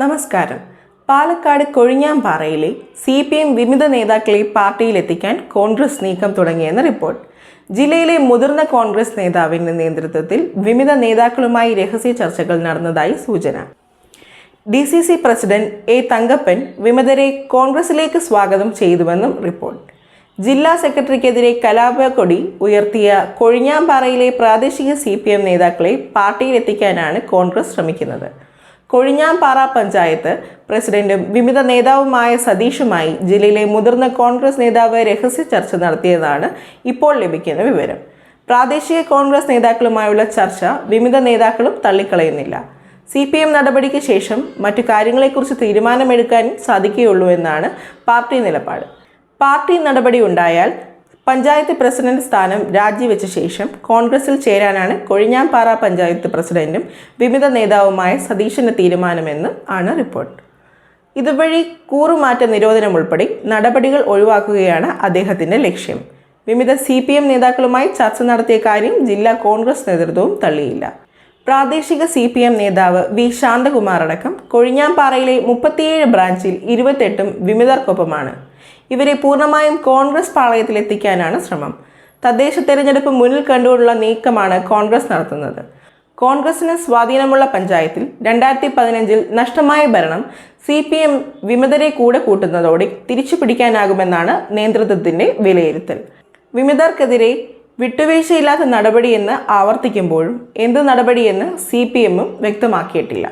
നമസ്കാരം. പാലക്കാട് കൊഴിഞ്ഞാമ്പാറയിലെ C P M വിമിത നേതാക്കളെ പാർട്ടിയിലെത്തിക്കാൻ കോൺഗ്രസ് നീക്കം തുടങ്ങിയെന്ന് റിപ്പോർട്ട്. ജില്ലയിലെ മുതിർന്ന കോൺഗ്രസ് നേതാവിന്റെ നേതൃത്വത്തിൽ വിമിത നേതാക്കളുമായി രഹസ്യ ചർച്ചകൾ നടന്നതായി സൂചന. D C C president A Thankappan വിമതരെ കോൺഗ്രസിലേക്ക് സ്വാഗതം ചെയ്തുവെന്നും റിപ്പോർട്ട്. ജില്ലാ സെക്രട്ടറിക്കെതിരെ കലാപക്കൊടി ഉയർത്തിയ കൊഴിഞ്ഞാമ്പാറയിലെ പ്രാദേശിക സി പി എം നേതാക്കളെ പാർട്ടിയിലെത്തിക്കാനാണ് കോൺഗ്രസ് ശ്രമിക്കുന്നത്. കൊഴിഞ്ഞാമ്പാറ പഞ്ചായത്ത് പ്രസിഡന്റും വിവിധ നേതാവുമായ സതീഷുമായി ജില്ലയിലെ മുതിർന്ന കോൺഗ്രസ് നേതാവ് രഹസ്യ ചർച്ച നടത്തിയതാണ് ഇപ്പോൾ ലഭിക്കുന്ന വിവരം. പ്രാദേശിക കോൺഗ്രസ് നേതാക്കളുമായുള്ള ചർച്ച വിവിധ നേതാക്കളും തള്ളിക്കളയുന്നില്ല. സി പി എം നടപടിക്ക് ശേഷം മറ്റു കാര്യങ്ങളെക്കുറിച്ച് തീരുമാനമെടുക്കാൻ സാധിക്കുകയുള്ളൂ എന്നാണ് പാർട്ടി നിലപാട്. പാർട്ടി നടപടി ഉണ്ടായാൽ പഞ്ചായത്ത് പ്രസിഡന്റ് സ്ഥാനം രാജിവെച്ച ശേഷം കോൺഗ്രസിൽ ചേരാനാണ് കൊഴിഞ്ഞാമ്പാറ പഞ്ചായത്ത് പ്രസിഡന്റും വിവിധ നേതാവുമായ സതീശന്റെ തീരുമാനമെന്ന് ആണ് റിപ്പോർട്ട്. ഇതുവഴി കൂറുമാറ്റ നിരോധനം ഉൾപ്പെടെ നടപടികൾ ഒഴിവാക്കുകയാണ് അദ്ദേഹത്തിന്റെ ലക്ഷ്യം. വിവിധ സി പി എം നേതാക്കളുമായി ചർച്ച നടത്തിയ കാര്യം ജില്ലാ കോൺഗ്രസ് നേതൃത്വവും തള്ളിയില്ല. പ്രാദേശിക സി പി എം നേതാവ് വി ശാന്തകുമാർ അടക്കം കൊഴിഞ്ഞാമ്പാറയിലെ മുപ്പത്തിയേഴ് ബ്രാഞ്ചിൽ ഇരുപത്തെട്ടും വിമിതർക്കൊപ്പമാണ്. ഇവരെ പൂർണമായും കോൺഗ്രസ് പാളയത്തിലെത്തിക്കാനാണ് ശ്രമം. തദ്ദേശ തെരഞ്ഞെടുപ്പ് മുന്നിൽ കണ്ടുകൊണ്ടുള്ള നീക്കമാണ് കോൺഗ്രസ് നടത്തുന്നത്. കോൺഗ്രസിന് സ്വാധീനമുള്ള പഞ്ചായത്തിൽ രണ്ടായിരത്തി പതിനഞ്ചിൽ നഷ്ടമായ ഭരണം സി പി എം വിമതരെ കൂടെ കൂട്ടുന്നതോടെ തിരിച്ചു പിടിക്കാനാകുമെന്നാണ് നേതൃത്വത്തിന്റെ വിലയിരുത്തൽ. വിമതർക്കെതിരെ വിട്ടുവീഴ്ചയില്ലാത്ത നടപടിയെന്ന് ആവർത്തിക്കുമ്പോഴും എന്ത് നടപടിയെന്ന് സി പി എമ്മും വ്യക്തമാക്കിയിട്ടില്ല.